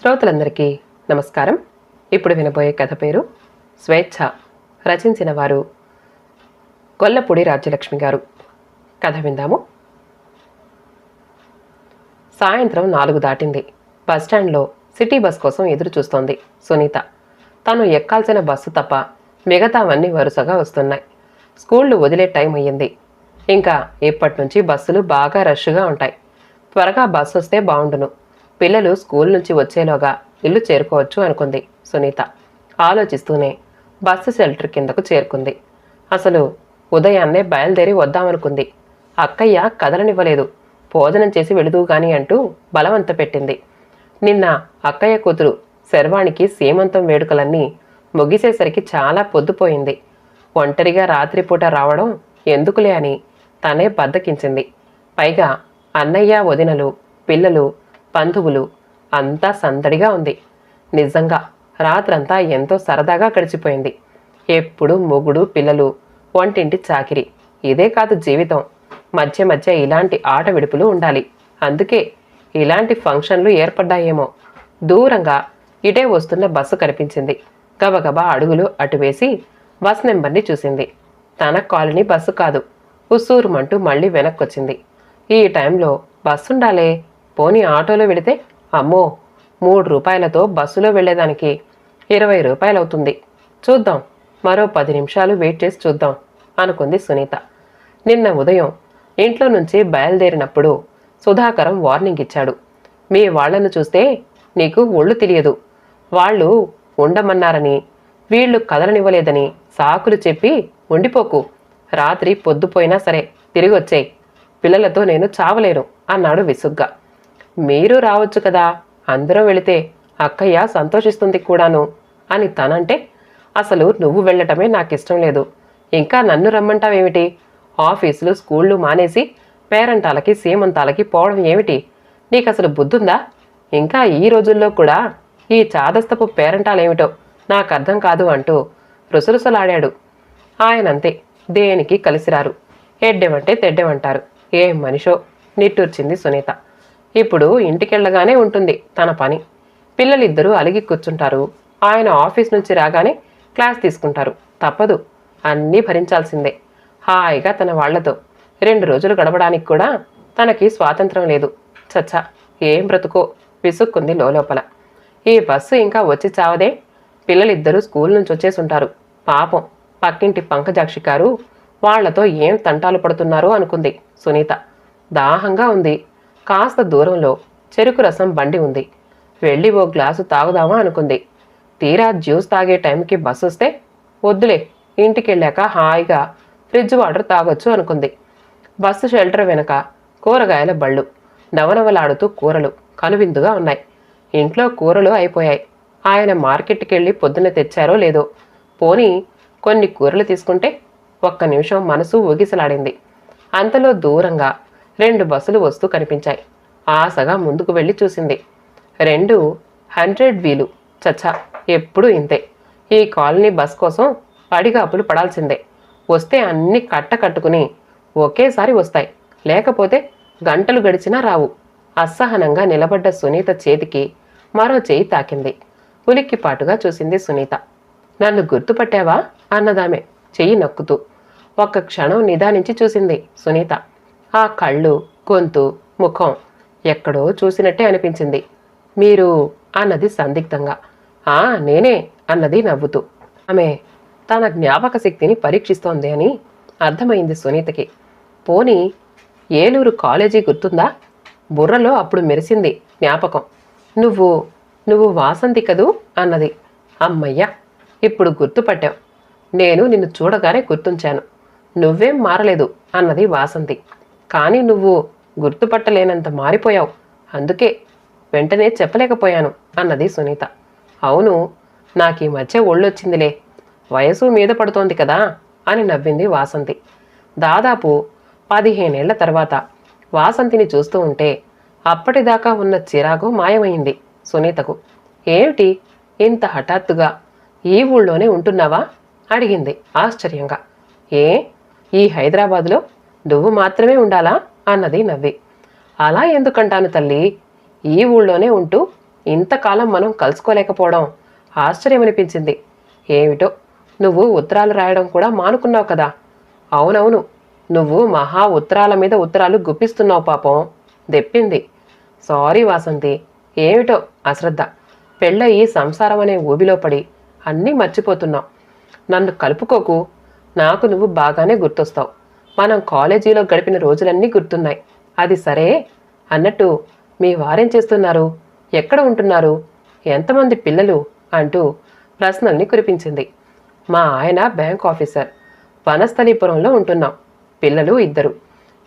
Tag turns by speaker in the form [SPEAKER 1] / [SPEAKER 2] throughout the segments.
[SPEAKER 1] శ్రోతలందరికీ నమస్కారం. ఇప్పుడు వినబోయే కథ పేరు స్వేచ్ఛ. రచించిన వారు కొల్లపూడి రాజ్యలక్ష్మి గారు. కథ విందాము. సాయంత్రం నాలుగు దాటింది. బస్టాండ్లో సిటీ బస్ కోసం ఎదురు చూస్తోంది సునీత. తను ఎక్కాల్సిన బస్సు తప్ప మిగతావన్నీ వరుసగా వస్తున్నాయి. స్కూళ్ళు వదిలే టైం అయ్యింది. ఇంకా ఇప్పటి నుంచి బస్సులు బాగా రష్గా ఉంటాయి. త్వరగా బస్సు వస్తే బాగుండును పిల్లలు స్కూల్ నుంచి వచ్చేలోగా ఇల్లు చేరుకోవచ్చు అనుకుంది సునీత. ఆలోచిస్తూనే బస్సు షెల్టర్ కిందకు చేరుకుంది. అసలు ఉదయాన్నే బయలుదేరి వద్దామనుకుంది. అక్కయ్య కదలనివ్వలేదు. భోజనం చేసి వెళుదు గాని అంటూ బలవంత పెట్టింది. నిన్న అక్కయ్య కూతురు శర్వాణికి సీమంతం వేడుకలన్నీ ముగిసేసరికి చాలా పొద్దుపోయింది. ఒంటరిగా రాత్రిపూట రావడం ఎందుకులే అని తనే బద్దకించింది. పైగా అన్నయ్య వదినలు పిల్లలు బంధువులు. అంతా సందడిగా ఉంది. నిజంగా రాత్రంతా ఎంతో సరదాగా గడిచిపోయింది. ఎప్పుడు మొగుడు పిల్లలు వంటింటి చాకిరి. ఇదే కాదు జీవితం. మధ్య మధ్య ఇలాంటి ఆట విడుపులు ఉండాలి. అందుకే ఇలాంటి ఫంక్షన్లు ఏర్పడ్డాయేమో. దూరంగా ఇటే వస్తున్న బస్సు కనిపించింది. గబగబా అడుగులు అటు వేసి బస్ నెంబర్ని చూసింది. తన కాలనీ బస్సు కాదు. ఉస్సూరుమంటూ మళ్ళీ వెనక్కొచ్చింది. ఈ టైంలో బస్సుండాలే. పోనీ ఆటోలో వెళితే అమ్మో మూడు రూపాయలతో బస్సులో వెళ్ళేదానికి ఇరవై రూపాయలు అవుతుంది చూద్దాం మరో పది నిమిషాలు వెయిట్ చేసి చూద్దాం అనుకుంది సునీత. నిన్న ఉదయం ఇంట్లో నుంచి బయలుదేరినప్పుడు సుధాకరం వార్నింగ్ ఇచ్చాడు. మీ వాళ్ళను చూస్తే నీకు ఒళ్ళు తెలియదు. వాళ్ళు ఉండమన్నారని వీళ్ళు కదలనివ్వలేదని సాకులు చెప్పి ఉండిపోకు. రాత్రి పొద్దుపోయినా సరే తిరిగొచ్చేయి. పిల్లలతో నేను చావలేను అన్నాడు విసుగ్గా. మీరు రావచ్చు కదా. అందరం వెళితే అక్కయ్య సంతోషిస్తుంది కూడాను. అని తనంటే అసలు నువ్వు వెళ్ళటమే నాకు ఇష్టం లేదు. ఇంకా నన్ను రమ్మంటావేమిటి? ఆఫీసులు స్కూళ్ళు మానేసి పేరంటాలకి సీమంతాలకి పోవడం ఏమిటి? నీకు అసలు బుద్ధుందా? ఇంకా ఈ రోజుల్లో కూడా ఈ చాదస్తపు పేరంటాలేమిటో నాకు అర్థం కాదు అంటూ రుసరుసలాడాడు. ఆయనంతే దేనికి కలిసిరారు? ఎడ్డెమంటే తెడ్డెమంటారు ఏ మనిషో? నిట్టూర్చింది సునీత. ఇప్పుడు ఇంటికెళ్ళగానే ఉంటుంది తన పని. పిల్లలిద్దరూ అలిగి కూర్చుంటారు. ఆయన ఆఫీస్ నుంచి రాగానే క్లాస్ తీసుకుంటారు. తప్పదు అన్నీ భరించాల్సిందే. హాయిగా తన వాళ్ళతో. రెండు రోజులు గడపడానికి కూడా తనకి స్వాతంత్రం లేదు. చచ్చా ఏం బ్రతుకో? విసుక్కుంది లోపల ఈ బస్సు ఇంకా వచ్చి చావదే? పిల్లలిద్దరూ స్కూల్ నుంచి వచ్చేసుంటారు. పాపం పక్కింటి పంకజాక్షి గారు వాళ్ళతో ఏం తంటాలు పడుతున్నారో అనుకుంది సునీత. దాహంగా ఉంది. కాస్త దూరంలో చెరుకు రసం బండి ఉంది. వెళ్ళి ఓ గ్లాసు తాగుదామా అనుకుంది. తీరా జ్యూస్ తాగే టైంకి బస్సు వస్తే వద్దులే ఇంటికెళ్ళాక హాయిగా ఫ్రిడ్జ్ వాటర్ తాగొచ్చు అనుకుంది. బస్సు షెల్టర్ వెనక కూరగాయల బళ్ళు నవనవలాడుతూ కూరలు కనువిందుగా ఉన్నాయి. ఇంట్లో కూరలు అయిపోయాయి. ఆయన మార్కెట్కి వెళ్ళి పొద్దున్న తెచ్చారో లేదో పోనీ కొన్ని కూరలు తీసుకుంటే ఒక్క నిమిషం మనసు ఊగిసలాడింది అంతలో దూరంగా రెండు బస్సులు వస్తూ కనిపించాయి. ఆశగా ముందుకు వెళ్ళి చూసింది. రెండు హండ్రెడ్ వీలు. చచ్చా ఎప్పుడూ ఇంతే. ఈ కాలనీ బస్ కోసం పడిగాపులు పడాల్సిందే. వస్తే అన్ని కట్ట కట్టుకుని ఒకేసారి వస్తాయి. లేకపోతే గంటలు గడిచినా రావు. అసహనంగా నిలబడ్డ సునీత చేతికి మరో చేయి తాకింది. ఉలిక్కిపాటుగా చూసింది సునీత. నన్ను గుర్తుపట్టావా? అన్నదామె చెయ్యి నక్కుతూ. ఒక్క క్షణం నిదానించి చూసింది సునీత. ఆ కళ్ళు గొంతు ముఖం ఎక్కడో చూసినట్టే అనిపించింది. మీరు అన్నది సందిగ్ధంగా. ఆ నేనే అన్నది నవ్వుతూ. ఆమె తన జ్ఞాపక శక్తిని పరీక్షిస్తోంది అని అర్థమైంది సునీతకి. పోనీ ఏలూరు కాలేజీ గుర్తుందా? బుర్రలో అప్పుడు మెరిసింది జ్ఞాపకం. నువ్వు నువ్వు వాసంతి కదూ? అన్నది. అమ్మయ్యా ఇప్పుడు గుర్తుపట్టావు. నేను నిన్ను చూడగానే గుర్తుంచాను. నువ్వేం మారలేదు అన్నది వాసంతి. కానీ నువ్వు గుర్తుపట్టలేనంత మారిపోయావు. అందుకే వెంటనే చెప్పలేకపోయాను అన్నది సునీత. అవును నాకు ఈ మధ్య ఒళ్ళొచ్చిందిలే. వయసు మీద పడుతోంది కదా అని నవ్వింది వాసంతి. దాదాపు పదిహేనేళ్ళ తర్వాత వాసంతిని చూస్తూ ఉంటే అప్పటిదాకా ఉన్న చిరాకు మాయమైంది సునీతకు. ఏమిటి? ఇంత హఠాత్తుగా ఈ ఊళ్ళోనే ఉంటున్నావా? అడిగింది ఆశ్చర్యంగా. ఏ? ఈ హైదరాబాదులో? నువ్వు మాత్రమే ఉండాలా? అన్నది నవ్వి. అలా ఎందుకంటాను తల్లి? ఈ ఊళ్ళోనే ఉంటూ ఇంతకాలం మనం కలుసుకోలేకపోవడం ఆశ్చర్యమనిపించింది. ఏమిటో? నువ్వు ఉత్తరాలు రాయడం కూడా మానుకున్నావు కదా? అవునవును. నువ్వు మహా ఉత్తరాల మీద ఉత్తరాలు గుప్పిస్తున్నావు పాపం. దెప్పింది. సారీ వాసంతి. ఏమిటో? అశ్రద్ధ. పెళ్ళయి సంసారం అనే ఊబిలో పడి అన్నీ మర్చిపోతున్నావు. నన్ను కలుపుకోకు. నాకు నువ్వు బాగానే గుర్తొస్తావు. మనం కాలేజీలో గడిపిన రోజులన్నీ గుర్తున్నాయి. అది సరే అన్నట్టు మీ వారేం చేస్తున్నారు? ఎక్కడ ఉంటున్నారు? ఎంతమంది పిల్లలు? అంటూ ప్రశ్నల్ని కురిపించింది. మా ఆయన బ్యాంక్ ఆఫీసర్. వనస్థలీపురంలో ఉంటున్నాం. పిల్లలు ఇద్దరు.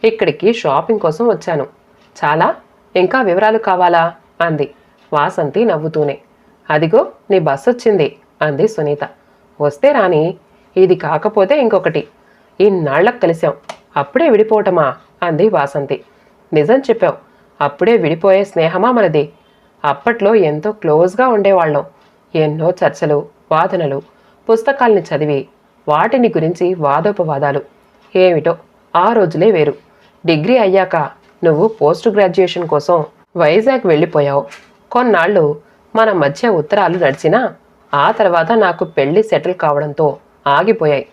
[SPEAKER 1] ఇక్కడికి షాపింగ్ కోసం వచ్చాను. చాలా? ఇంకా వివరాలు కావాలా? అంది. వాసంతి నవ్వుతూనే. అదిగో నీ బస్సు వచ్చింది అంది సునీత. వస్తే రాని. ఇది కాకపోతే ఇంకొకటి. ఇన్నాళ్ళకు కలిశాం. అప్పుడే విడిపోవటమా? అంది వాసంతి. నిజం చెప్పావు. అప్పుడే విడిపోయే స్నేహమా మనది? అప్పట్లో ఎంతో క్లోజ్గా ఉండేవాళ్ళం. ఎన్నో చర్చలు వాదనలు పుస్తకాల్ని చదివి వాటిని గురించి వాదోపవాదాలు. ఏమిటో ఆ రోజులే వేరు. డిగ్రీ అయ్యాక నువ్వు పోస్ట్ గ్రాడ్యుయేషన్ కోసం వైజాగ్ వెళ్ళిపోయావు. కొన్నాళ్ళు మన మధ్య ఉత్తరాలు నడిచినా ఆ తర్వాత నాకు పెళ్ళి సెటిల్ కావడంతో ఆగిపోయాయి.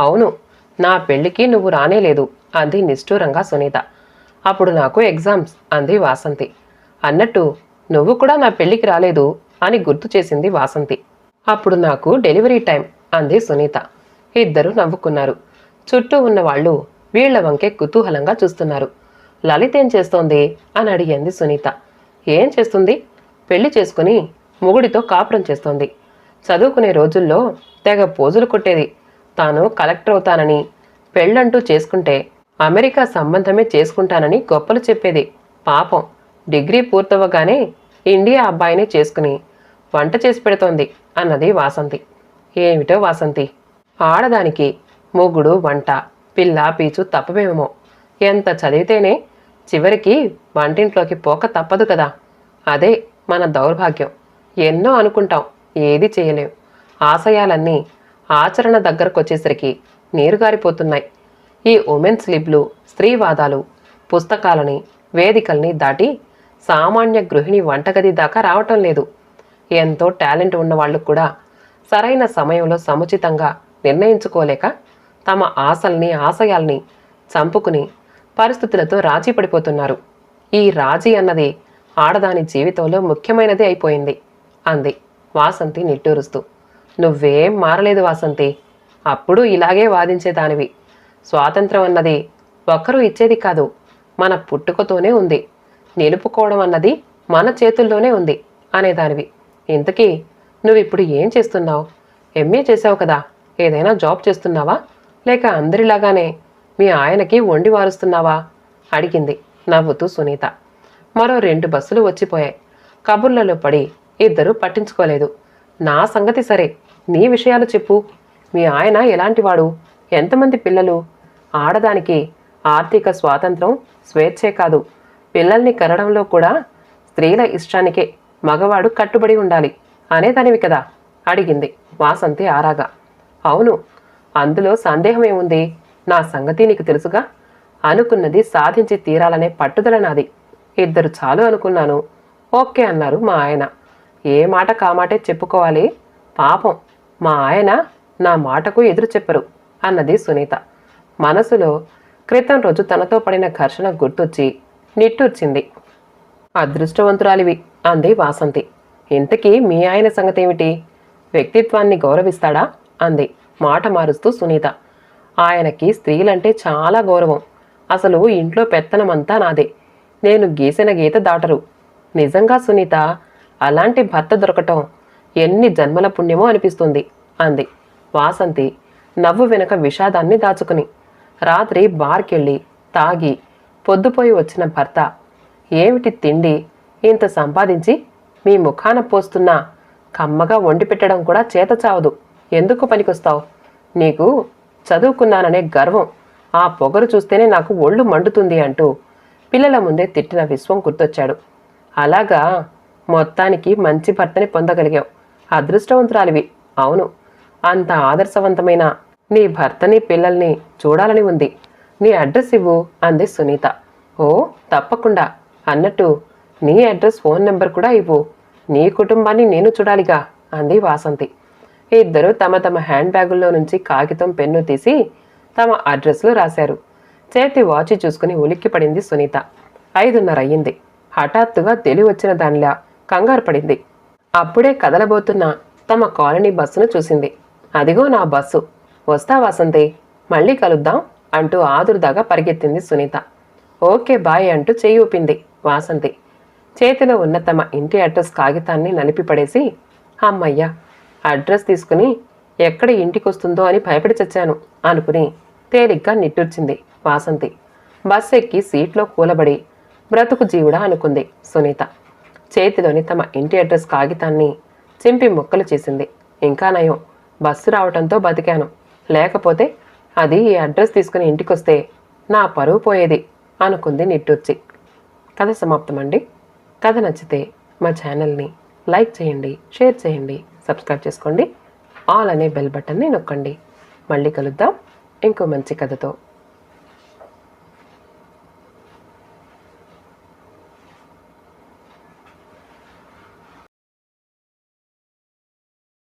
[SPEAKER 1] అవును నా పెళ్ళికి నువ్వు రానేలేదు అంది నిష్ఠూరంగా సునీత. అప్పుడు నాకు ఎగ్జామ్స్ అంది వాసంతి. అన్నట్టు నువ్వు కూడా నా పెళ్ళికి రాలేదు అని గుర్తు చేసింది వాసంతి. అప్పుడు నాకు డెలివరీ టైం అంది సునీత. ఇద్దరు నవ్వుకున్నారు. చుట్టూ ఉన్న వాళ్ళు వీళ్ళ వంకే కుతూహలంగా చూస్తున్నారు. లలిత ఏం చేస్తోంది? అని అడిగింది సునీత. ఏం చేస్తుంది? పెళ్ళి చేసుకుని మొగుడితో కాపురం చేస్తోంది. చదువుకునే రోజుల్లో తెగ పోజులు కొట్టేది. తాను కలెక్టర్ అవుతానని పెళ్ళంటూ చేసుకుంటే అమెరికా సంబంధమే చేసుకుంటానని గొప్పలు చెప్పేది. పాపం డిగ్రీ పూర్తవ్వగానే ఇండియా అబ్బాయిని చేసుకుని వంట చేసి పెడుతోంది అన్నది వాసంతి. ఏమిటో వాసంతి? ఆడదానికి మొగుడు వంట పిల్ల పీచు తప్పవేమో. ఎంత చదివితేనే చివరికి వంటింట్లోకి పోక తప్పదు కదా. అదే మన దౌర్భాగ్యం. ఎన్నో అనుకుంటాం ఏది చేయలేం. ఆశయాలన్నీ ఆచరణ దగ్గరకు వచ్చేసరికి నీరుగారిపోతున్నాయి. ఈ ఉమెన్స్ లిబ్లు స్త్రీవాదాలు పుస్తకాలని వేదికల్ని దాటి సామాన్య గృహిణి వంటగది దాకా రావటం లేదు. ఎంతో టాలెంట్ ఉన్న వాళ్ళు కూడా సరైన సమయంలో సముచితంగా నిర్ణయించుకోలేక తమ ఆశల్ని ఆశయాల్ని చంపుకుని పరిస్థితులతో రాజీ పడిపోతున్నారు. ఈ రాజీ అన్నది ఆడదాని జీవితంలో ముఖ్యమైనది అయిపోయింది అంది వాసంతి నిట్టూరుస్తూ. నువ్వేం మారలేదు వాసంతి. అప్పుడు ఇలాగే వాదించేదానివి. స్వాతంత్రం అన్నది ఒక్కరూ ఇచ్చేది కాదు మన పుట్టుకతోనే ఉంది. నిలుపుకోవడం అన్నది మన చేతుల్లోనే ఉంది అనేదానివి. ఇంతకీ నువ్విప్పుడు ఏం చేస్తున్నావు? ఎంఏ చేసావు కదా? ఏదైనా జాబ్ చేస్తున్నావా? లేక అందరిలాగానే మీ ఆయనకి వండి వారుస్తున్నావా? అడిగింది నవ్వుతూ సునీత. మరో రెండు బస్సులు వచ్చిపోయాయి. కబుర్లలో పడి ఇద్దరూ పట్టించుకోలేదు. నా సంగతి సరే. నీ విషయాలు చెప్పు. మీ ఆయన ఎలాంటివాడు? ఎంతమంది పిల్లలు? ఆడదానికి ఆర్థిక స్వాతంత్రం స్వేచ్ఛే కాదు. పిల్లల్ని కనడంలో కూడా స్త్రీల ఇష్టానికే మగవాడు కట్టుబడి ఉండాలి అనేదానివి కదా? అడిగింది వాసంతి ఆరాగా. అవును అందులో సందేహమేముంది నా సంగతి నీకు తెలుసుగా? అనుకున్నది సాధించి తీరాలనే పట్టుదల నాది. ఇద్దరు చాలు అనుకున్నాను. ఓకే అన్నారు మా ఆయన. ఏ మాట కామాటే చెప్పుకోవాలి? పాపం. మా ఆయన నా మాటకు ఎదురు చెప్పరు అన్నది సునీత. మనసులో క్రితం రోజు తనతో పడిన ఘర్షణ గుర్తొచ్చి నిట్టూర్చింది. అదృష్టవంతురాలివి అంది వాసంతి. ఇంతకీ మీ ఆయన సంగతేమిటి? వ్యక్తిత్వాన్ని గౌరవిస్తాడా? అంది. మాట మారుస్తూ సునీత. ఆయనకి స్త్రీలంటే చాలా గౌరవం. అసలు ఇంట్లో పెత్తనమంతా నాదే. నేను గీసిన గీత దాటరు. నిజంగా సునీత అలాంటి భర్త దొరకటం ఎన్ని జన్మల పుణ్యమో అనిపిస్తుంది అంది. వాసంతి నవ్వు వెనుక విషాదాన్ని దాచుకుని. రాత్రి బార్కెళ్ళి తాగి పొద్దుపోయి వచ్చిన భర్త ఏమిటి తిండి? ఇంత సంపాదించి మీ ముఖాన పోస్తున్నా. కమ్మగా వండి పెట్టడం కూడా చేత చావదు. ఎందుకు పనికొస్తావు? నీకు చదువుకున్నాననే గర్వం. ఆ పొగరు చూస్తేనే నాకు ఒళ్ళు మండుతుంది అంటూ పిల్లల ముందే తిట్టిన విశ్వం గుర్తొచ్చాడు. అలాగా మొత్తానికి మంచి భర్తని పొందగలిగావు. అదృష్టవంతురాలివి. అవును అంత ఆదర్శవంతమైన నీ భర్తని పిల్లల్ని చూడాలని ఉంది. నీ అడ్రస్ ఇవ్వు అంది సునీత. ఓ తప్పకుండా అన్నట్టు నీ అడ్రస్ ఫోన్ నెంబర్ కూడా ఇవ్వు. నీ కుటుంబాన్ని నేను చూడాలిగా అంది వాసంతి. ఇద్దరు తమ తమ హ్యాండ్ బ్యాగుల్లో నుంచి కాగితం పెన్ను తీసి తమ అడ్రస్లు రాశారు. చేతి వాచి చూసుకుని ఉలిక్కి పడింది సునీత. ఐదున్నర అయ్యింది హఠాత్తుగా తెలివి వచ్చిన దానిలా కంగారు పడింది. అప్పుడే కదలబోతున్న తమ కాలనీ బస్సును చూసింది. అదిగో నా బస్సు. వస్తా వాసంతి మళ్ళీ కలుద్దాం అంటూ ఆదురుదాగా పరిగెత్తింది సునీత. ఓకే బాయ్ అంటూ చేయి ఊపింది వాసంతి. చేతిలో ఉన్న తమ ఇంటి అడ్రస్ కాగితాన్ని నలిపి పడేసి అమ్మయ్యా అడ్రస్ తీసుకుని ఎక్కడ ఇంటికొస్తుందో అని భయపడి చచ్చాను అనుకుని తేలిగ్గా నిట్టూర్చింది వాసంతి. బస్ ఎక్కి సీట్లో కూలబడి బ్రతుకు జీవుడా అనుకుంది సునీత. చేతిలోని తమ ఇంటి అడ్రస్ కాగితాన్ని చింపి ముక్కలు చేసింది. ఇంకా నయం. బస్సు రావటంతో బతికాను. లేకపోతే అది ఈ అడ్రస్ తీసుకుని ఇంటికొస్తే నా పరువు పోయేది అనుకుంది నిట్టూర్చి. కథ సమాప్తమండి. కథ నచ్చితే మా ఛానల్ని లైక్ చేయండి షేర్ చేయండి సబ్స్క్రైబ్ చేసుకోండి. ఆల్ అనే బెల్ బటన్ని నొక్కండి. మళ్ళీ కలుద్దాం. ఇంకో మంచి కథతో.